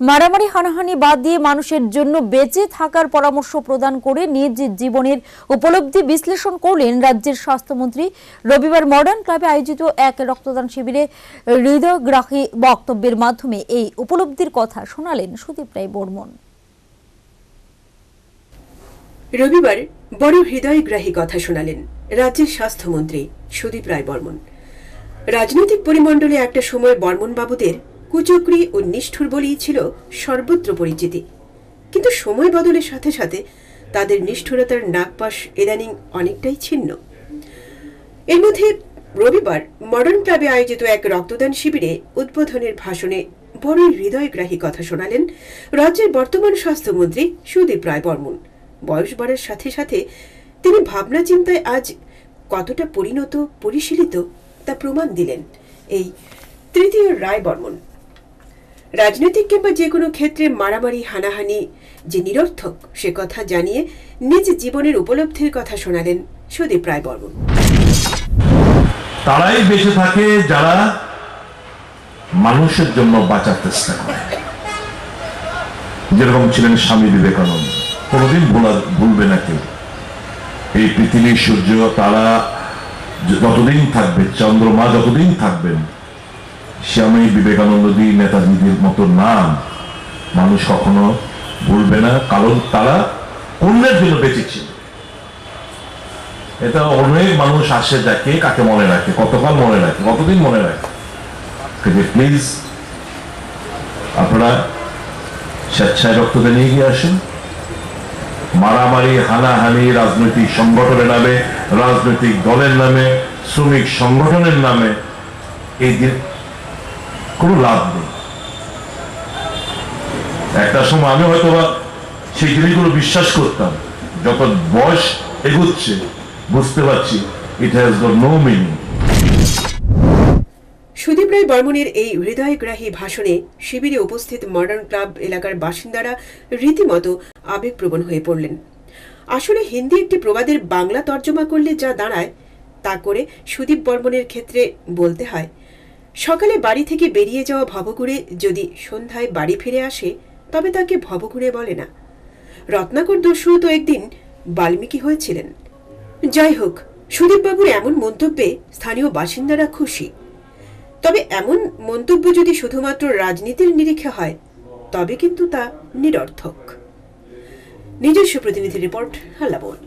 মারামারি, হানাহানি বাদ দিয়ে মানুষের জন্য বেঁচে থাকার পরামর্শ প্রদান করে নিজ জীবনের উপলব্ধি বিশ্লেষণ করলেন রাজ্যের স্বাস্থ্যমন্ত্রী। রবিবার মডার্ন ক্লাবে আয়োজিত এক রক্তদান শিবিরে হৃদয়গ্রাহী বক্তব্যের মাধ্যমে এই উপলব্ধির কথা শোনালেন সুদীপ রায় বর্মন। রবিবার বড় হৃদয়গ্রাহী কথা শোনালেন রাজ্যের স্বাস্থ্যমন্ত্রী সুদীপ রায় বর্মন। রাজনৈতিক পরিমণ্ডলে একটা সময় বর্মন বাবুদের কুচক্রি ও নিষ্ঠুর বলেই ছিল সর্বত্র পরিচিতি। কিন্তু সময় বদলের সাথে সাথে তাদের নিষ্ঠুরতার নাগপাশ ইদানিং অনেকটাই ছিন্ন। এর মধ্যে রবিবার মডার্ন ক্লাবে আয়োজিত এক রক্তদান শিবিরে উদ্বোধনের ভাষণে বড়ই হৃদয়গ্রাহী কথা শোনালেন রাজ্যের বর্তমান স্বাস্থ্যমন্ত্রী সুদীপ রায় বর্মন। বয়স বাড়ার সাথে সাথে তিনি ভাবনা চিন্তায় আজ কতটা পরিণত, পরিশীলিত তা প্রমাণ দিলেন এই তৃতীয় রায় বর্মন। রাজনৈতিক কিংবা যে কোনো ক্ষেত্রে মারামারি, হানাহানি, যে নিরর্থক সে কথা জানিয়ে নিজ জীবনের উপলব্ধির কথা শোনালেন সুদীপ রায় বর্মন। তারাই বেঁচে থাকে যারা মানুষের জন্য বাঁচার চেষ্টা করে। যেরকম ছিলেন স্বামী বিবেকানন্দ, কোনোদিন ভোলা ভুলবে না কেউ। এই পৃথিবী সূর্য, তারা যতদিন থাকবে, চন্দ্রমা যতদিন থাকবেন স্বামী বিবেকানন্দজি নেতাজিদের মতো নাম মানুষ কখনো ভুলবে না, কারণ তারা অন্যের জন্য বেঁচেছিল এটা অনেক মানুষ আসে দেখে কাকে মনে রাখে, কতকাল মনে রাখে, কতদিন মনে রাখে। প্লিজ আপনারা স্বেচ্ছায় রক্তদান নিয়ে গিয়ে আসেন। মারামারি, হানাহানি রাজনৈতিক সংগঠনের নামে, রাজনৈতিক দলের নামে, শ্রমিক সংগঠনের নামে, এই কোনো লাভ নেই। একটা সময় আমি হয়তো বা সেই জিনিসগুলো বিশ্বাস করতাম যত বয়স এগুচ্ছে, বুঝতে পারছি it has got no meaning Sudip Roy বর্মনের এই হৃদয়গ্রাহী ভাষণে শিবিরে উপস্থিত মডার্ন ক্লাব এলাকার বাসিন্দারা রীতিমতো আবেগপ্রবণ হয়ে পড়লেন। আসলে হিন্দি একটি প্রবাদের বাংলা তর্জমা করলে যা দাঁড়ায়, তা করে সুদীপ বর্মনের ক্ষেত্রে বলতে হয় সকালে বাড়ি থেকে বেরিয়ে যাওয়া ভবঘুরে যদি সন্ধ্যায় বাড়ি ফিরে আসে, তবে তাকে ভবঘুরে বলে না। রত্নাকর দস্যু তো একদিন বাল্মীকি হয়েছিলেন। যাই হোক, সুদীপবাবুর এমন মন্তব্যে স্থানীয় বাসিন্দারা খুশি। তবে এমন মন্তব্য যদি শুধুমাত্র রাজনীতির নিরিখে হয়, তবে কিন্তু তা নিরর্থক। নিজস্ব প্রতিনিধি রিপোর্ট হাল্লাবোল